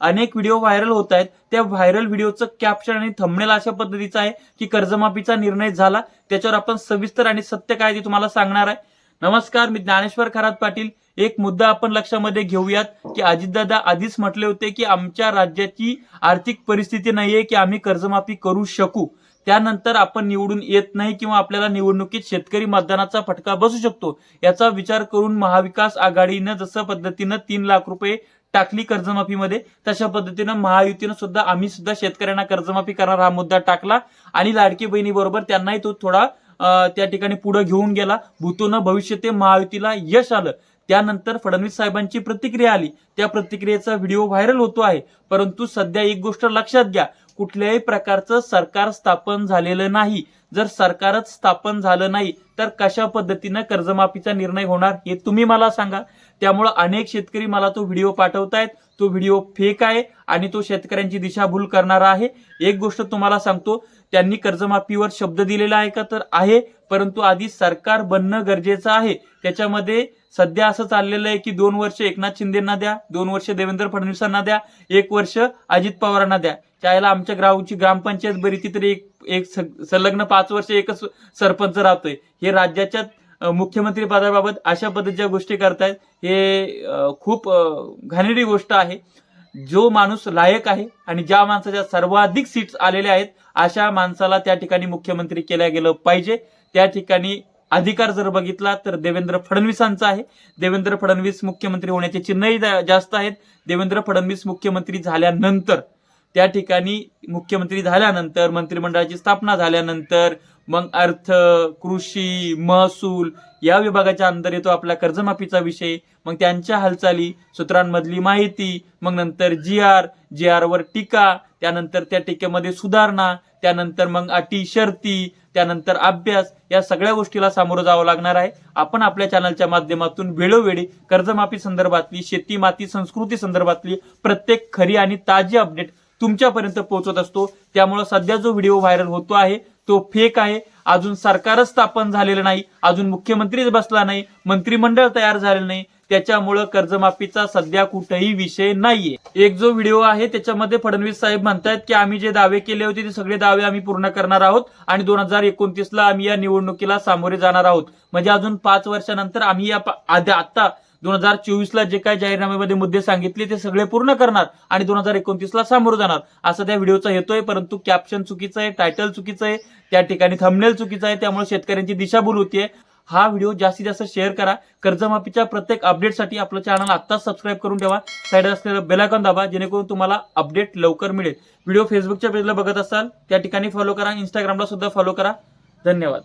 अनेक video viral होत आहेत. त्या व्हायरल व्हिडिओचं कॅप्शन आणि थंबनेल अशा पद्धतीचं आहे की कर्जमाफीचा निर्णय झाला. त्याच्यावर आपण सविस्तर आणि सत्य काय ते तुम्हाला सांगणार आहे. नमस्कार मी ज्ञानेश्वर खरात पाटील. एक मुद्दा आपण लक्षामध्ये घेऊयात की अजितदादा आधीच म्हटले होते की आमच्या राज्याची आर्थिक परिस्थिती नाहीये की आम्ही कर्जमाफी करू शकू. त्यानंतर आपण निवडून येत नाही किंवा आपल्याला निवडणुकीत शेतकरी मतदानाचा फटका बसू शकतो. याचा विचार करून महाविकास आघाडीनं जसं पद्धतीनं तीन लाख रुपये टाकली कर्जमाफीमध्ये तशा पद्धतीनं महायुतीनं सुद्धा आम्ही सुद्धा शेतकऱ्यांना कर्जमाफी करणार हा मुद्दा टाकला. आणि लाडकी बहिणी बरोबर त्यांनाही तो थोडा त्या ठिकाणी पुढे घेऊन गेला. भूतोनं भविष्य ते महायुतीला यश आलं. त्यानंतर फडणवीस साहेबांची प्रतिक्रिया आली. त्या प्रतिक्रियेचा व्हिडिओ व्हायरल होतो आहे. परंतु सध्या एक गोष्ट लक्षात घ्या. कुठल्याही प्रकारचं सरकार स्थापन झालेलं नाही. जर सरकारच स्थापन झालं नाही तर कशा पद्धतीनं कर्जमाफीचा निर्णय होणार हे तुम्ही मला सांगा. त्यामुळं अनेक शेतकरी मला तो व्हिडिओ पाठवतायत. तो व्हिडिओ फेक आहे आणि तो शेतकऱ्यांची दिशाभूल करणारा आहे. एक गोष्ट तुम्हाला सांगतो त्यांनी कर्जमाफीवर शब्द दिलेला आहे का तर आहे परंतु आधी सरकार बनणं गरजेचं आहे. त्याच्यामध्ये सध्या असं चाललेलं आहे की दोन वर्ष एकनाथ शिंदेना द्या दोन वर्ष देवेंद्र फडणवीसांना द्या एक वर्ष अजित पवारांना द्या. त्याला आमच्या ग्रामची ग्रामपंचायत बरी ती तरी एक एक स- संलग्न पाच वर्ष एकच सरपंच राहतोय. हे राज्याच्या मुख्यमंत्री पदाबाबत अशा पद्धतीच्या गोष्टी करतायत. हे खूप घाणेरी गोष्ट आहे. जो माणूस लायक आहे आणि ज्या माणसाच्या सर्वाधिक सीट्स आलेल्या आहेत अशा माणसाला त्या ठिकाणी मुख्यमंत्री केल्या गेलं पाहिजे. त्या ठिकाणी अधिकार जर बघितला तर देवेंद्र फडणवीसांचा आहे. देवेंद्र फडणवीस मुख्यमंत्री होण्याचे चिन्हही जास्त आहेत. देवेंद्र फडणवीस मुख्यमंत्री झाल्यानंतर त्या ठिकाणी मुख्यमंत्री झाल्यानंतर मंत्रिमंडळाची स्थापना झाल्यानंतर मग अर्थ कृषी महसूल या विभागाच्या अंतर येतो आपला कर्जमाफीचा विषय. मग त्यांच्या हालचाली सूत्रांमधली माहिती मग नंतर जी आर जी आरवर टीका त्यानंतर त्या टीकेमध्ये सुधारणा त्यानंतर मग अटी शर्ती त्यानंतर अभ्यास या सगळ्या गोष्टीला सामोरं जावं लागणार आहे. आपण आपल्या चॅनलच्या माध्यमातून वेळोवेळी कर्जमाफी संदर्भातली शेती माती संस्कृती संदर्भातली प्रत्येक खरी आणि ताजी अपडेट तुमच्यापर्यंत पोहोचत असतो. त्यामुळे सध्या जो व्हिडिओ व्हायरल होतो आहे तो फेक आहे. अजून सरकारच स्थापन झालेलं नाही. अजून मुख्यमंत्रीच बसला नाही. मंत्रिमंडळ तयार झालेलं नाही. त्याच्यामुळं कर्जमाफीचा सध्या कुठेही विषय नाहीये. एक जो व्हिडिओ आहे त्याच्यामध्ये फडणवीस साहेब म्हणतायत की आम्ही जे दावे केले होते ते सगळे दावे आम्ही पूर्ण करणार आहोत आणि दोन हजार एकोणतीस ला आम्ही या निवडणुकीला सामोरे जाणार आहोत. म्हणजे अजून पाच वर्षानंतर आम्ही या आता दोन हजार चोवीसला जे काय जाहीरनाम्यामध्ये मुद्दे सांगितले ते सगळे पूर्ण करणार आणि दोन हजार एकोणतीसला सामोरं जाणार. असं त्या व्हिडिओचा येतोय परंतु कॅप्शन चुकीचं आहे टायटल चुकीचं आहे त्या ठिकाणी थंबनेल चुकीचं आहे त्यामुळे शेतकऱ्यांची दिशाभूल होतीये. हा व्हिडिओ जास्तीत जास्त शेअर करा. कर्जमाफीच्या प्रत्येक अपडेटसाठी आपलं चॅनल आत्ताच सबस्क्राईब करून ठेवा. साईड असलेलं बेलायकॉन दाबा जेणेकरून तुम्हाला अपडेट लवकर मिळेल. व्हिडिओ फेसबुकच्या पेजला बघत असाल त्या ठिकाणी फॉलो करा. इंस्टाग्रामला सुद्धा फॉलो करा. धन्यवाद.